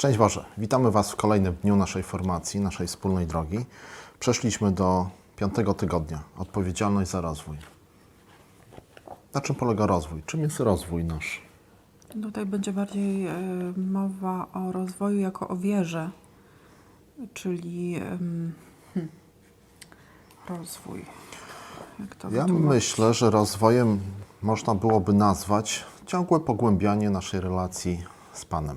Szczęść Boże, witamy Was w kolejnym dniu naszej formacji, naszej wspólnej drogi. Przeszliśmy do piątego tygodnia, odpowiedzialność za rozwój. Na czym polega rozwój? Czym jest rozwój nasz? Tutaj będzie bardziej e, mowa o rozwoju jako o wierze, czyli hmm, rozwój. Jak to Ja myślę, że rozwojem można byłoby nazwać ciągłe pogłębianie naszej relacji z Panem.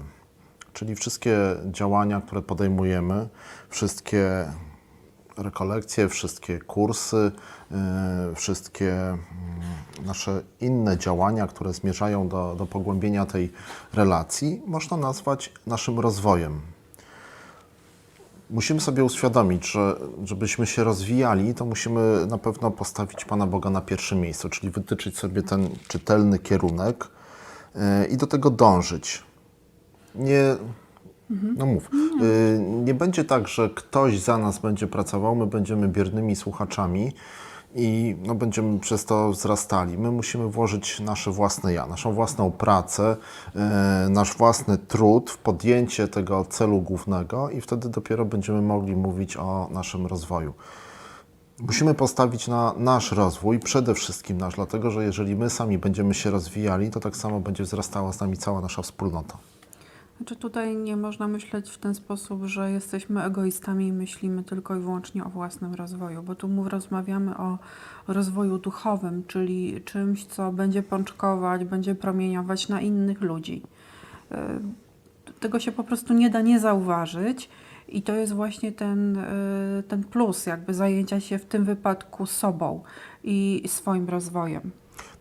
Czyli wszystkie działania, które podejmujemy, wszystkie rekolekcje, wszystkie kursy, yy, wszystkie mm, nasze inne działania, które zmierzają do, do pogłębienia tej relacji, można nazwać naszym rozwojem. Musimy sobie uświadomić, że żebyśmy się rozwijali, to musimy na pewno postawić Pana Boga na pierwszym miejscu, czyli wytyczyć sobie ten czytelny kierunek yy, i do tego dążyć. Nie, no mów, Yy, nie będzie tak, że ktoś za nas będzie pracował, my będziemy biernymi słuchaczami i no, będziemy przez to wzrastali. My musimy włożyć nasze własne ja, naszą własną pracę, yy, nasz własny trud w podjęcie tego celu głównego i wtedy dopiero będziemy mogli mówić o naszym rozwoju. Musimy postawić na nasz rozwój, przede wszystkim nasz, dlatego że jeżeli my sami będziemy się rozwijali, to tak samo będzie wzrastała z nami cała nasza wspólnota. Znaczy tutaj nie można myśleć w ten sposób, że jesteśmy egoistami i myślimy tylko i wyłącznie o własnym rozwoju, bo tu rozmawiamy o rozwoju duchowym, czyli czymś, co będzie pączkować, będzie promieniować na innych ludzi. E, Tego się po prostu nie da nie zauważyć i to jest właśnie ten, e, ten plus jakby zajęcia się w tym wypadku sobą i swoim rozwojem.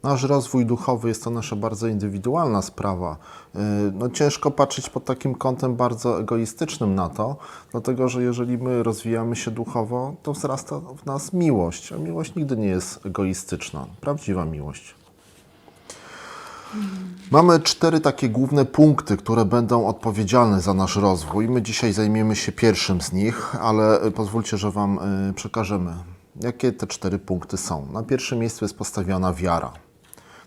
Nasz rozwój duchowy jest to nasza bardzo indywidualna sprawa. Yy, No, ciężko patrzeć pod takim kątem bardzo egoistycznym na to, dlatego że jeżeli my rozwijamy się duchowo, to wzrasta w nas miłość, a miłość nigdy nie jest egoistyczna. Prawdziwa miłość. Mamy cztery takie główne punkty, które będą odpowiedzialne za nasz rozwój. My dzisiaj zajmiemy się pierwszym z nich, ale y, pozwólcie, że Wam y, przekażemy, jakie te cztery punkty są. Na pierwszym miejscu jest postawiona wiara.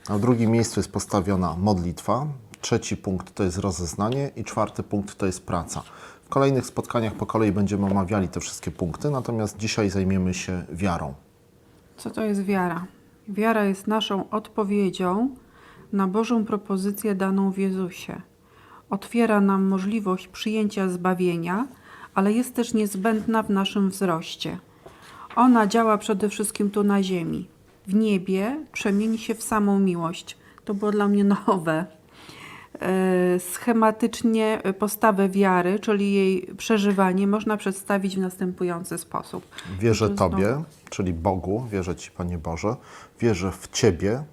Na drugim miejscu jest postawiona modlitwa. Trzeci punkt to jest rozeznanie i czwarty punkt to jest praca. W kolejnych spotkaniach po kolei będziemy omawiali te wszystkie punkty, natomiast dzisiaj zajmiemy się wiarą. Co to jest wiara? Wiara jest naszą odpowiedzią na Bożą propozycję daną w Jezusie. Otwiera nam możliwość przyjęcia zbawienia, ale jest też niezbędna w naszym wzroście. Ona działa przede wszystkim tu na ziemi. W niebie przemieni się w samą miłość. To było dla mnie nowe. E, Schematycznie postawę wiary, czyli jej przeżywanie, można przedstawić w następujący sposób. Wierzę Tobie, czyli Bogu, wierzę Ci, Panie Boże, wierzę w Ciebie,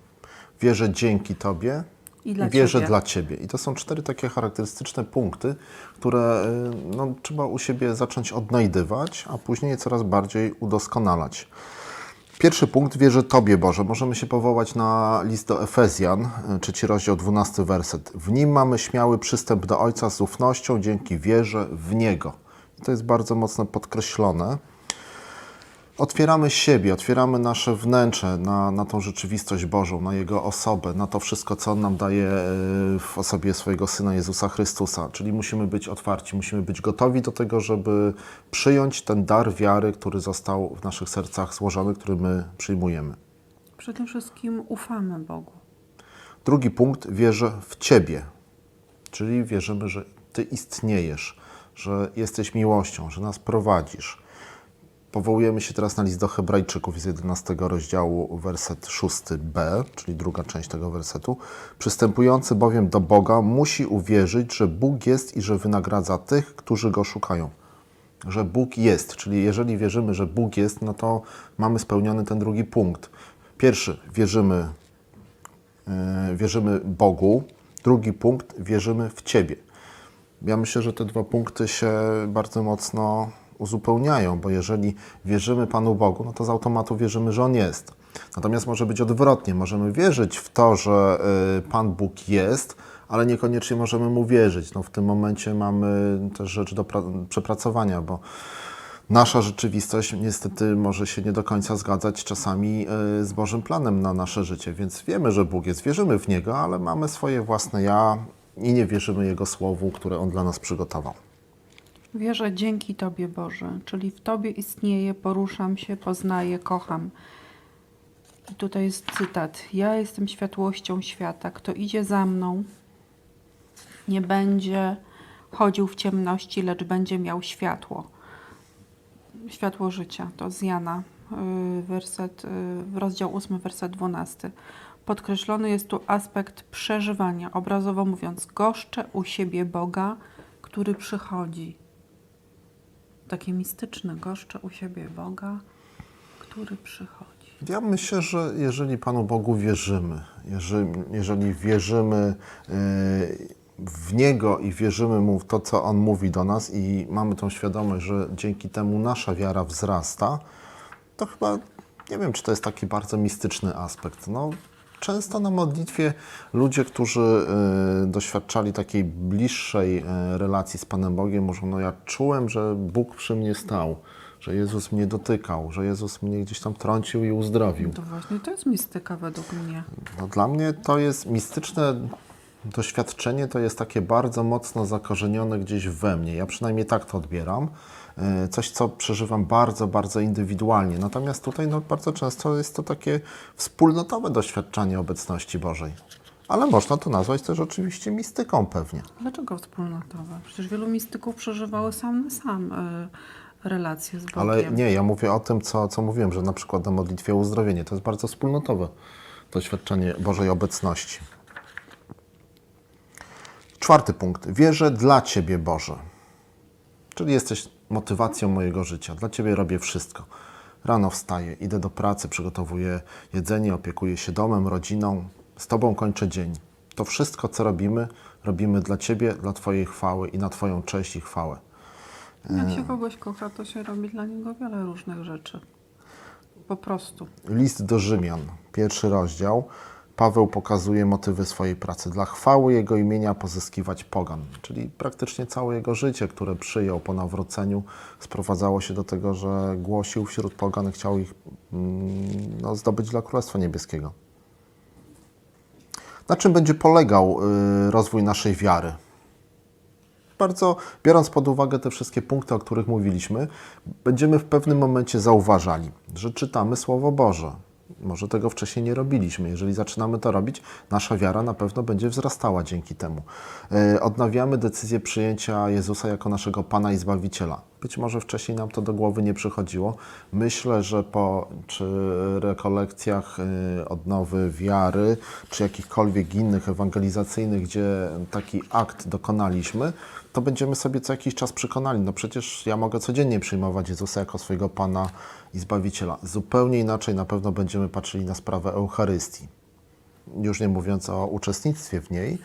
wierzę dzięki Tobie I dla wierzę Ciebie. dla Ciebie. I to są cztery takie charakterystyczne punkty, które y, no, trzeba u siebie zacząć odnajdywać, a później je coraz bardziej udoskonalać. Pierwszy punkt, wierzę Tobie, Boże. Możemy się powołać na list do Efezjan, y, trzeci rozdział, dwunasty werset. W nim mamy śmiały przystęp do Ojca z ufnością dzięki wierze w Niego. I to jest bardzo mocno podkreślone. Otwieramy siebie, otwieramy nasze wnętrze na, na tą rzeczywistość Bożą, na Jego osobę, na to wszystko, co On nam daje e, w osobie swojego Syna Jezusa Chrystusa. Czyli musimy być otwarci, musimy być gotowi do tego, żeby przyjąć ten dar wiary, który został w naszych sercach złożony, który my przyjmujemy. Przede wszystkim ufamy Bogu. Drugi punkt, wierzę w Ciebie, czyli wierzymy, że Ty istniejesz, że jesteś miłością, że nas prowadzisz. Powołujemy się teraz na list do Hebrajczyków z 11 rozdziału, werset 6b, czyli druga część tego wersetu. Przystępujący bowiem do Boga musi uwierzyć, że Bóg jest i że wynagradza tych, którzy Go szukają. Że Bóg jest, czyli jeżeli wierzymy, że Bóg jest, no to mamy spełniony ten drugi punkt. Pierwszy, wierzymy Yy, wierzymy Bogu. Drugi punkt, wierzymy w Ciebie. Ja myślę, że te dwa punkty się bardzo mocno uzupełniają, bo jeżeli wierzymy Panu Bogu, no to z automatu wierzymy, że On jest. Natomiast może być odwrotnie. Możemy wierzyć w to, że y, Pan Bóg jest, ale niekoniecznie możemy Mu wierzyć. No w tym momencie mamy też rzecz do pra- przepracowania, bo nasza rzeczywistość niestety może się nie do końca zgadzać czasami y, z Bożym planem na nasze życie, więc wiemy, że Bóg jest, wierzymy w Niego, ale mamy swoje własne ja i nie wierzymy Jego słowu, które On dla nas przygotował. Wierzę dzięki Tobie, Boże, czyli w Tobie istnieję, poruszam się, poznaję, kocham. I tutaj jest cytat. Ja jestem światłością świata. Kto idzie za mną, nie będzie chodził w ciemności, lecz będzie miał światło. Światło życia. To z Jana, y, werset, y, rozdział 8, werset 12. Podkreślony jest tu aspekt przeżywania. Obrazowo mówiąc, goszczę u siebie Boga, który przychodzi. Takie mistyczne, goszczę u siebie Boga, który przychodzi. Ja myślę, że jeżeli Panu Bogu wierzymy, jeżeli, jeżeli wierzymy yy, w Niego i wierzymy Mu w to, co On mówi do nas i mamy tą świadomość, że dzięki temu nasza wiara wzrasta, to chyba nie wiem, czy to jest taki bardzo mistyczny aspekt. No, często na modlitwie ludzie, którzy yy, doświadczali takiej bliższej yy, relacji z Panem Bogiem, mówią, no ja czułem, że Bóg przy mnie stał, że Jezus mnie dotykał, że Jezus mnie gdzieś tam trącił i uzdrowił. To właśnie to jest mistyka według mnie. No, dla mnie to jest mistyczne doświadczenie, to jest takie bardzo mocno zakorzenione gdzieś we mnie. Ja przynajmniej tak to odbieram. E, Coś, co przeżywam bardzo, bardzo indywidualnie. Natomiast tutaj no, bardzo często jest to takie wspólnotowe doświadczenie obecności Bożej. Ale można to nazwać też oczywiście mistyką pewnie. Dlaczego wspólnotowe? Przecież wielu mistyków przeżywało sam na sam y, relacje z Bogiem. Ale nie, ja mówię o tym, co, co mówiłem, że na przykład na modlitwie uzdrowienie to jest bardzo wspólnotowe doświadczenie Bożej obecności. Czwarty punkt. Wierzę dla Ciebie, Boże. Czyli jesteś motywacją mojego życia. Dla Ciebie robię wszystko. Rano wstaję, idę do pracy, przygotowuję jedzenie, opiekuję się domem, rodziną. Z Tobą kończę dzień. To wszystko, co robimy, robimy dla Ciebie, dla Twojej chwały i na Twoją cześć i chwałę. Jak się kogoś kocha, to się robi dla niego wiele różnych rzeczy. Po prostu. List do Rzymian, pierwszy rozdział. Paweł pokazuje motywy swojej pracy. Dla chwały Jego imienia pozyskiwać pogan. Czyli praktycznie całe Jego życie, które przyjął po nawróceniu, sprowadzało się do tego, że głosił wśród pogan chciał ich mm, no, zdobyć dla Królestwa Niebieskiego. Na czym będzie polegał y, rozwój naszej wiary? bardzo, biorąc pod uwagę te wszystkie punkty, o których mówiliśmy, będziemy w pewnym momencie zauważali, że czytamy Słowo Boże. Może tego wcześniej nie robiliśmy. Jeżeli zaczynamy to robić, nasza wiara na pewno będzie wzrastała dzięki temu. E, Odnawiamy decyzję przyjęcia Jezusa jako naszego Pana i Zbawiciela. Być może wcześniej nam to do głowy nie przychodziło. Myślę, że po czy rekolekcjach e, odnowy wiary, czy jakichkolwiek innych ewangelizacyjnych, gdzie taki akt dokonaliśmy, to będziemy sobie co jakiś czas przekonali. No przecież ja mogę codziennie przyjmować Jezusa jako swojego Pana i Zbawiciela. Zupełnie inaczej na pewno będziemy patrzyli na sprawę Eucharystii. Już nie mówiąc o uczestnictwie w niej.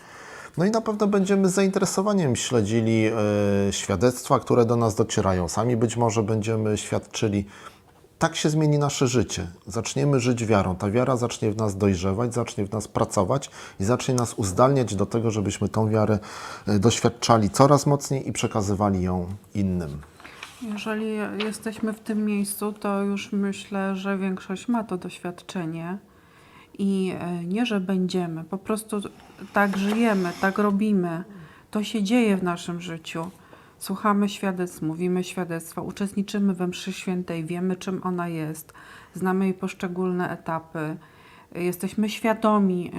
No i na pewno będziemy z zainteresowaniem śledzili e, świadectwa, które do nas docierają. Sami być może będziemy świadczyli. Tak się zmieni nasze życie. Zaczniemy żyć wiarą. Ta wiara zacznie w nas dojrzewać, zacznie w nas pracować i zacznie nas uzdalniać do tego, żebyśmy tą wiarę e, doświadczali coraz mocniej i przekazywali ją innym. Jeżeli jesteśmy w tym miejscu, to już myślę, że większość ma to doświadczenie. I e, nie, że będziemy, po prostu tak żyjemy, tak robimy. To się dzieje w naszym życiu. Słuchamy świadectw, mówimy świadectwa, uczestniczymy we mszy świętej, wiemy czym ona jest, znamy jej poszczególne etapy. Jesteśmy świadomi e,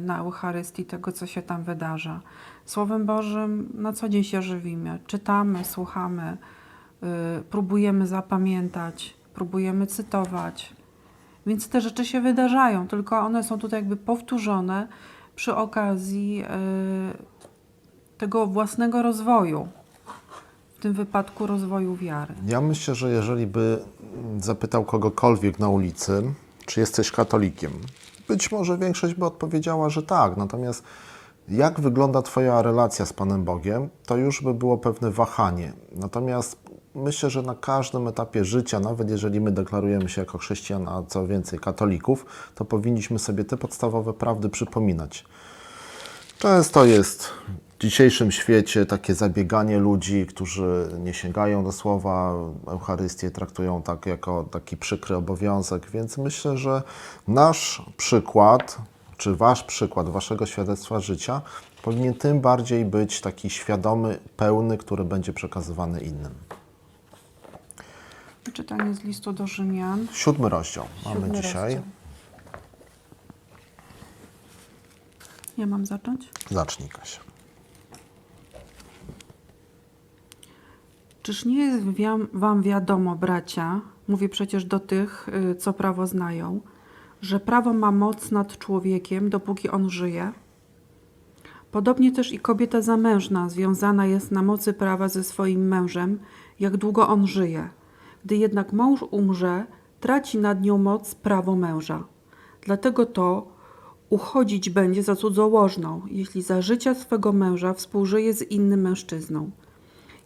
na Eucharystii tego, co się tam wydarza. Słowem Bożym na co dzień się żywimy, czytamy, słuchamy, y, próbujemy zapamiętać, próbujemy cytować. Więc te rzeczy się wydarzają, tylko one są tutaj jakby powtórzone przy okazji y, tego własnego rozwoju. W tym wypadku rozwoju wiary. Ja myślę, że jeżeli by zapytał kogokolwiek na ulicy, czy jesteś katolikiem, być może większość by odpowiedziała, że tak. Natomiast jak wygląda Twoja relacja z Panem Bogiem, to już by było pewne wahanie. Natomiast myślę, że na każdym etapie życia, nawet jeżeli my deklarujemy się jako chrześcijan, a co więcej katolików, to powinniśmy sobie te podstawowe prawdy przypominać. Często jest w dzisiejszym świecie takie zabieganie ludzi, którzy nie sięgają do słowa, Eucharystię traktują tak jako taki przykry obowiązek, więc myślę, że nasz przykład czy wasz przykład waszego świadectwa życia powinien tym bardziej być taki świadomy, pełny, który będzie przekazywany innym. Czytanie z listu do Rzymian. Siódmy rozdział mamy Siódmy dzisiaj. rozdział. Ja mam zacząć? Zacznij, Kasia. Czyż nie jest wam wiadomo, bracia, mówię przecież do tych, y, co prawo znają, że prawo ma moc nad człowiekiem, dopóki on żyje? Podobnie też i kobieta zamężna związana jest na mocy prawa ze swoim mężem, jak długo on żyje. Gdy jednak mąż umrze, traci nad nią moc prawo męża. Dlatego to uchodzić będzie za cudzołożną, jeśli za życia swego męża współżyje z innym mężczyzną.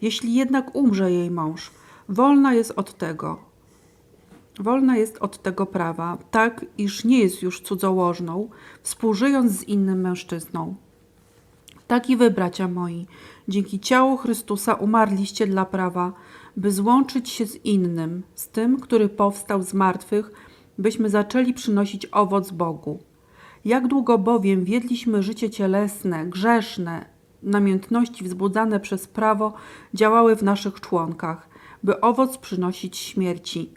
Jeśli jednak umrze jej mąż, wolna jest od tego. Wolna jest od tego prawa, tak iż nie jest już cudzołożną, współżyjąc z innym mężczyzną. Tak i wy, bracia moi, dzięki ciału Chrystusa umarliście dla prawa, by złączyć się z innym, z tym, który powstał z martwych, byśmy zaczęli przynosić owoc Bogu. Jak długo bowiem wiedliśmy życie cielesne, grzeszne, namiętności wzbudzane przez prawo działały w naszych członkach, by owoc przynosić śmierci.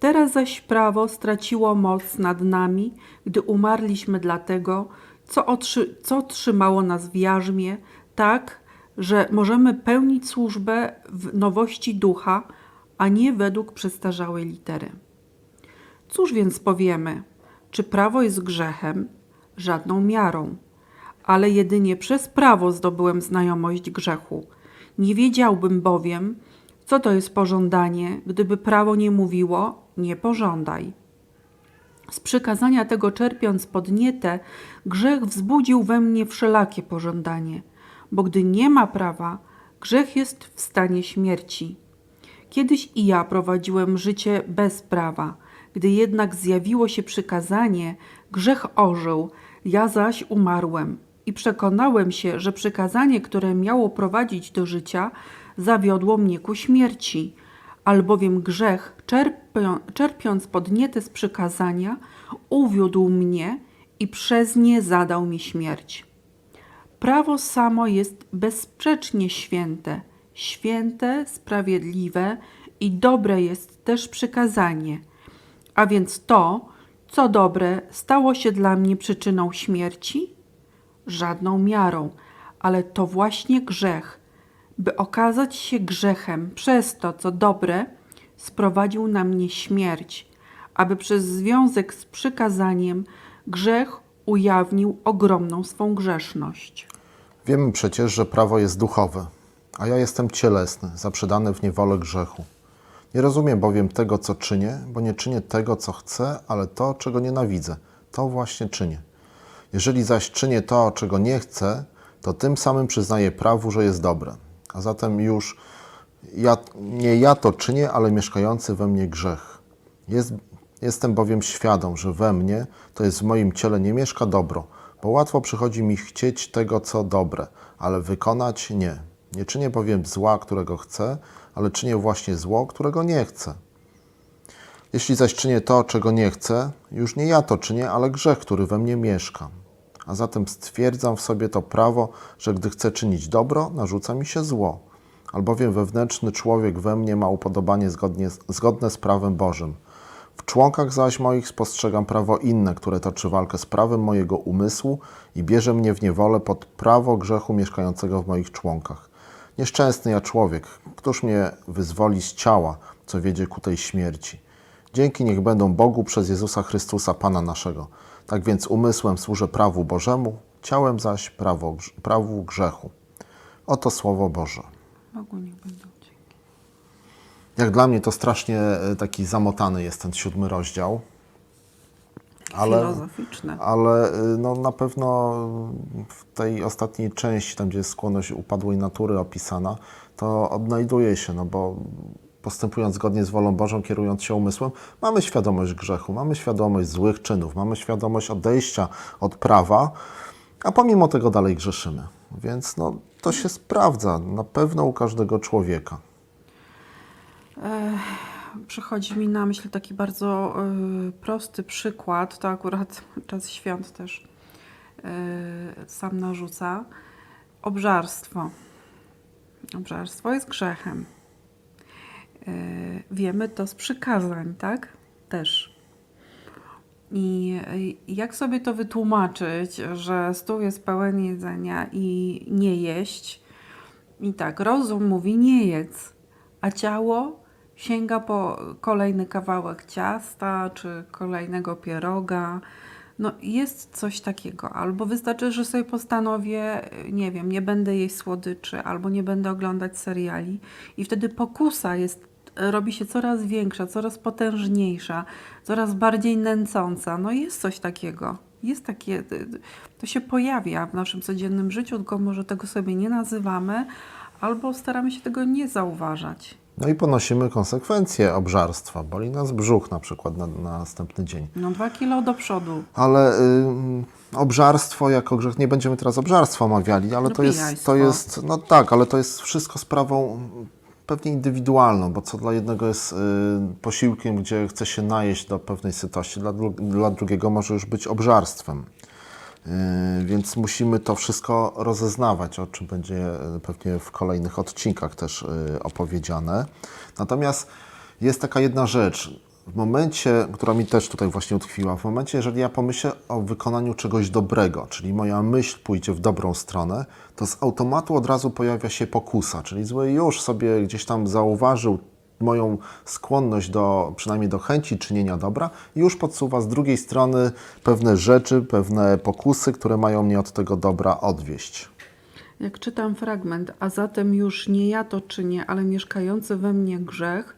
Teraz zaś prawo straciło moc nad nami, gdy umarliśmy dla tego, co, otrzy, co trzymało nas w jarzmie, tak, że możemy pełnić służbę w nowości ducha, a nie według przestarzałej litery. Cóż więc powiemy? Czy prawo jest grzechem? Żadną miarą. Ale jedynie przez prawo zdobyłem znajomość grzechu. Nie wiedziałbym bowiem, co to jest pożądanie, gdyby prawo nie mówiło: nie pożądaj. Z przykazania tego czerpiąc podnietę, grzech wzbudził we mnie wszelakie pożądanie, bo gdy nie ma prawa, grzech jest w stanie śmierci. Kiedyś i ja prowadziłem życie bez prawa. Gdy jednak zjawiło się przykazanie, grzech ożył, ja zaś umarłem. I przekonałem się, że przykazanie, które miało prowadzić do życia, zawiodło mnie ku śmierci. Albowiem grzech, czerpią, czerpiąc podnietę z przykazania, uwiódł mnie i przez nie zadał mi śmierć. Prawo samo jest bezsprzecznie święte, święte, sprawiedliwe i dobre jest też przykazanie. A więc to, co dobre, stało się dla mnie przyczyną śmierci? Żadną miarą, ale to właśnie grzech, by okazać się grzechem przez to, co dobre, sprowadził na mnie śmierć, aby przez związek z przykazaniem grzech ujawnił ogromną swą grzeszność. Wiemy przecież, że prawo jest duchowe, a ja jestem cielesny, zaprzedany w niewolę grzechu. Nie rozumiem bowiem tego, co czynię, bo nie czynię tego, co chcę, ale to, czego nienawidzę. To właśnie czynię. Jeżeli zaś czynię to, czego nie chcę, to tym samym przyznaję prawu, że jest dobre. A zatem już ja, nie ja to czynię, ale mieszkający we mnie grzech. Jest, jestem bowiem świadom, że we mnie, to jest w moim ciele, nie mieszka dobro, bo łatwo przychodzi mi chcieć tego, co dobre, ale wykonać nie. Nie czynię bowiem zła, którego chcę, ale czynię właśnie zło, którego nie chcę. Jeśli zaś czynię to, czego nie chcę, już nie ja to czynię, ale grzech, który we mnie mieszka. A zatem stwierdzam w sobie to prawo, że gdy chcę czynić dobro, narzuca mi się zło. Albowiem wewnętrzny człowiek we mnie ma upodobanie zgodnie, zgodne z prawem Bożym. W członkach zaś moich spostrzegam prawo inne, które toczy walkę z prawem mojego umysłu i bierze mnie w niewolę pod prawo grzechu mieszkającego w moich członkach. Nieszczęsny ja człowiek, któż mnie wyzwoli z ciała, co wiedzie ku tej śmierci. Dzięki niech będą Bogu przez Jezusa Chrystusa, Pana naszego. Tak więc umysłem służę prawu Bożemu, ciałem zaś prawo, prawu grzechu. Oto Słowo Boże. Bogu niech będą. Jak dla mnie to strasznie e, taki zamotany jest ten siódmy rozdział. Ale, Filozoficzne. ale y, no, na pewno w tej ostatniej części, tam gdzie jest skłonność upadłej natury opisana, to odnajduje się, no bo postępując zgodnie z wolą Bożą, kierując się umysłem, mamy świadomość grzechu, mamy świadomość złych czynów, mamy świadomość odejścia od prawa, a pomimo tego dalej grzeszymy. Więc no, to się sprawdza na pewno u każdego człowieka. Przychodzi mi na myśl taki bardzo y, prosty przykład, to akurat czas świąt też. sam narzuca. Obżarstwo. Obżarstwo jest grzechem. Yy, wiemy to z przykazań, tak? Też. I y, jak sobie to wytłumaczyć, że stół jest pełen jedzenia i nie jeść? I tak, rozum mówi nie jedz, a ciało sięga po kolejny kawałek ciasta czy kolejnego pieroga. No jest coś takiego. Albo wystarczy, że sobie postanowię, nie wiem, nie będę jeść słodyczy, albo nie będę oglądać seriali. I wtedy pokusa jest, robi się coraz większa, coraz potężniejsza, coraz bardziej nęcąca. No jest coś takiego. Jest takie, to się pojawia w naszym codziennym życiu, tylko może tego sobie nie nazywamy, albo staramy się tego nie zauważać. No i ponosimy konsekwencje obżarstwa. Boli nas brzuch na przykład na, na następny dzień. No dwa kilo do przodu. Ale y, obżarstwo jako grzech, nie będziemy teraz obżarstwa omawiali, ale to jest, to jest, no tak, ale to jest wszystko sprawą pewnie indywidualną, bo co dla jednego jest y, posiłkiem, gdzie chce się najeść do pewnej sytości, dla, dru- dla drugiego może już być obżarstwem. Y, Więc musimy to wszystko rozeznawać, o czym będzie y, pewnie w kolejnych odcinkach też y, opowiedziane. Natomiast jest taka jedna rzecz. W momencie, która mi też tutaj właśnie utkwiła, w momencie, jeżeli ja pomyślę o wykonaniu czegoś dobrego, czyli moja myśl pójdzie w dobrą stronę, to z automatu od razu pojawia się pokusa, czyli zły już sobie gdzieś tam zauważył moją skłonność do, przynajmniej do chęci czynienia dobra, już podsuwa z drugiej strony pewne rzeczy, pewne pokusy, które mają mnie od tego dobra odwieść. Jak czytam fragment, a zatem już nie ja to czynię, ale mieszkający we mnie grzech,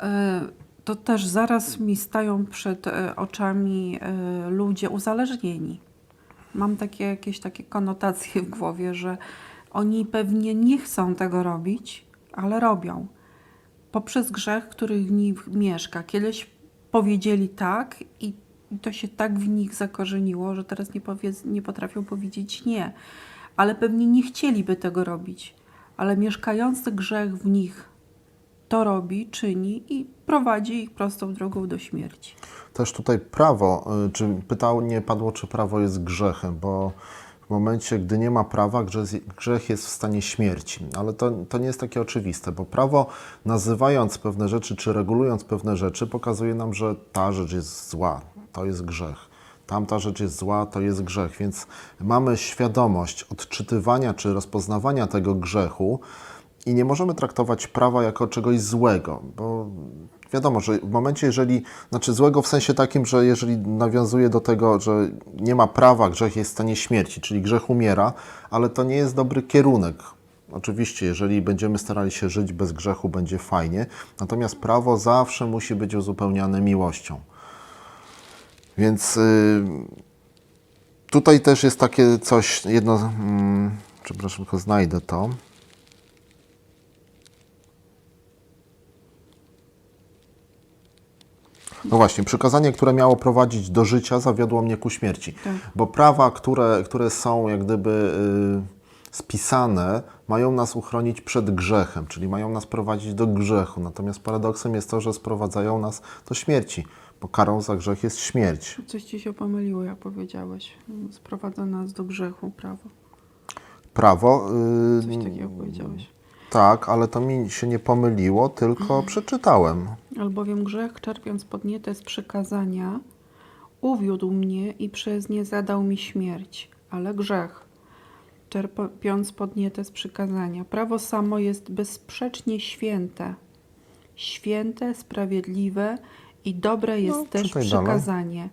e, to też zaraz mi stają przed e, oczami e, ludzie uzależnieni. Mam takie jakieś takie konotacje w głowie, że oni pewnie nie chcą tego robić, ale robią. Poprzez grzech, który w nich mieszka. Kiedyś powiedzieli tak i to się tak w nich zakorzeniło, że teraz nie, powiedz, nie potrafią powiedzieć nie. Ale pewnie nie chcieliby tego robić. Ale mieszkający grzech w nich to robi, czyni i prowadzi ich prostą drogą do śmierci. Też tutaj prawo, y, czy pytanie padło, czy prawo jest grzechem, bo w momencie, gdy nie ma prawa, grzech, jest w stanie śmierci. Ale to, to nie jest takie oczywiste, bo prawo nazywając pewne rzeczy, czy regulując pewne rzeczy, pokazuje nam, że ta rzecz jest zła, to jest grzech. Tamta rzecz jest zła, to jest grzech, więc mamy świadomość odczytywania czy rozpoznawania tego grzechu i nie możemy traktować prawa jako czegoś złego, bo wiadomo, że w momencie, jeżeli, znaczy złego w sensie takim, że jeżeli nawiązuje do tego, że nie ma prawa, grzech jest w stanie śmierci, czyli grzech umiera, ale to nie jest dobry kierunek. Oczywiście, jeżeli będziemy starali się żyć bez grzechu, będzie fajnie, natomiast prawo zawsze musi być uzupełniane miłością. Więc y, tutaj też jest takie coś, jedno, mm, przepraszam, tylko znajdę to. No właśnie, przykazanie, które miało prowadzić do życia, zawiodło mnie ku śmierci. Tak. Bo prawa, które, które są jak gdyby y, spisane, mają nas uchronić przed grzechem, czyli mają nas prowadzić do grzechu. Natomiast paradoksem jest to, że sprowadzają nas do śmierci, bo karą za grzech jest śmierć. Coś ci się pomyliło, jak powiedziałeś. Sprowadza nas do grzechu prawo. Prawo. y, Coś takiego powiedziałeś. Tak, ale to mi się nie pomyliło, tylko przeczytałem. Albowiem grzech, czerpiąc podnietę z przykazania, uwiódł mnie i przez nie zadał mi śmierć. Ale grzech, czerpiąc podnietę z przykazania, prawo samo jest bezsprzecznie święte. Święte, sprawiedliwe i dobre jest No, też czytaj dalej. przykazanie.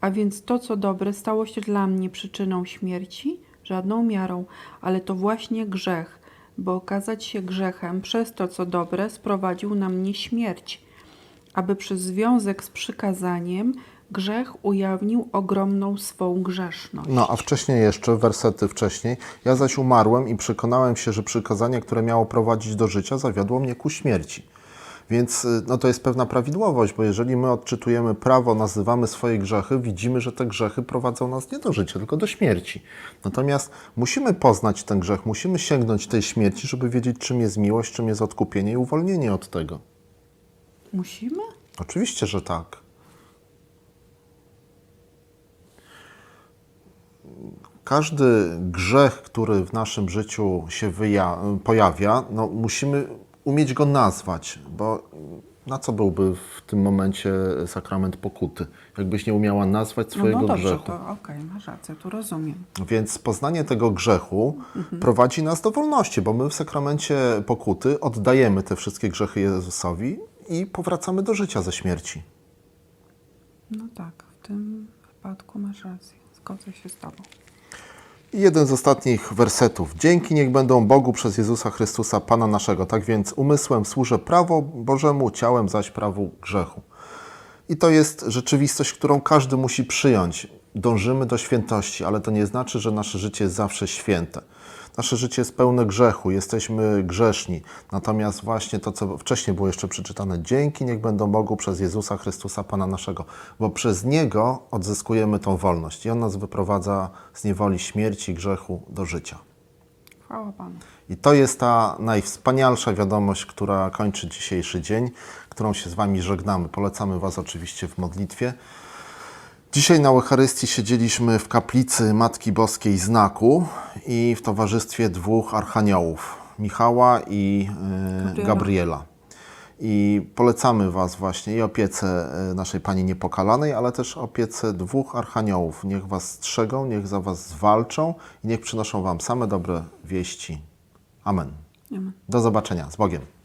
A więc to, co dobre, stało się dla mnie przyczyną śmierci? Żadną miarą, ale to właśnie grzech, bo okazać się grzechem przez to, co dobre, sprowadził na mnie śmierć, aby przez związek z przykazaniem grzech ujawnił ogromną swą grzeszność. No, a wcześniej jeszcze, wersety wcześniej, ja zaś umarłem i przekonałem się, że przykazanie, które miało prowadzić do życia, zawiodło mnie ku śmierci. Więc y, no, to jest pewna prawidłowość, bo jeżeli my odczytujemy prawo, nazywamy swoje grzechy, widzimy, że te grzechy prowadzą nas nie do życia, tylko do śmierci. Natomiast musimy poznać ten grzech, musimy sięgnąć tej śmierci, żeby wiedzieć, czym jest miłość, czym jest odkupienie i uwolnienie od tego. Musimy? Oczywiście, że tak. każdy grzech, który w naszym życiu się wyja- pojawia, no, musimy umieć go nazwać, bo na co byłby w tym momencie sakrament pokuty, jakbyś nie umiała nazwać No, swojego no dobrze, grzechu. to okej, masz rację, tu rozumiem. Więc poznanie tego grzechu prowadzi nas do wolności, bo my w sakramencie pokuty oddajemy te wszystkie grzechy Jezusowi i powracamy do życia ze śmierci. No tak, w tym wypadku masz rację. Zgodzę się z Tobą. I jeden z ostatnich wersetów. Dzięki niech będą Bogu przez Jezusa Chrystusa, Pana naszego. Tak więc umysłem służę prawo Bożemu, ciałem zaś prawu grzechu. I to jest rzeczywistość, którą każdy musi przyjąć. Dążymy do świętości, ale to nie znaczy, że nasze życie jest zawsze święte. Nasze życie jest pełne grzechu, jesteśmy grzeszni. Natomiast właśnie to, co wcześniej było jeszcze przeczytane, dzięki niech będą Bogu przez Jezusa Chrystusa, Pana naszego, bo przez Niego odzyskujemy tą wolność i On nas wyprowadza z niewoli śmierci, grzechu do życia. Chwała Panu. I to jest ta najwspanialsza wiadomość, która kończy dzisiejszy dzień, którą się z Wami żegnamy. Polecamy Was oczywiście w modlitwie. Dzisiaj na Eucharystii siedzieliśmy w kaplicy Matki Boskiej Znaku i w towarzystwie dwóch archaniołów, Michała i e, Gabriela. Gabriela. I polecamy Was właśnie i opiece e, naszej Pani Niepokalanej, ale też opiece dwóch archaniołów. Niech Was strzegą, niech za Was walczą i niech przynoszą Wam same dobre wieści. Amen. Amen. Do zobaczenia. Z Bogiem.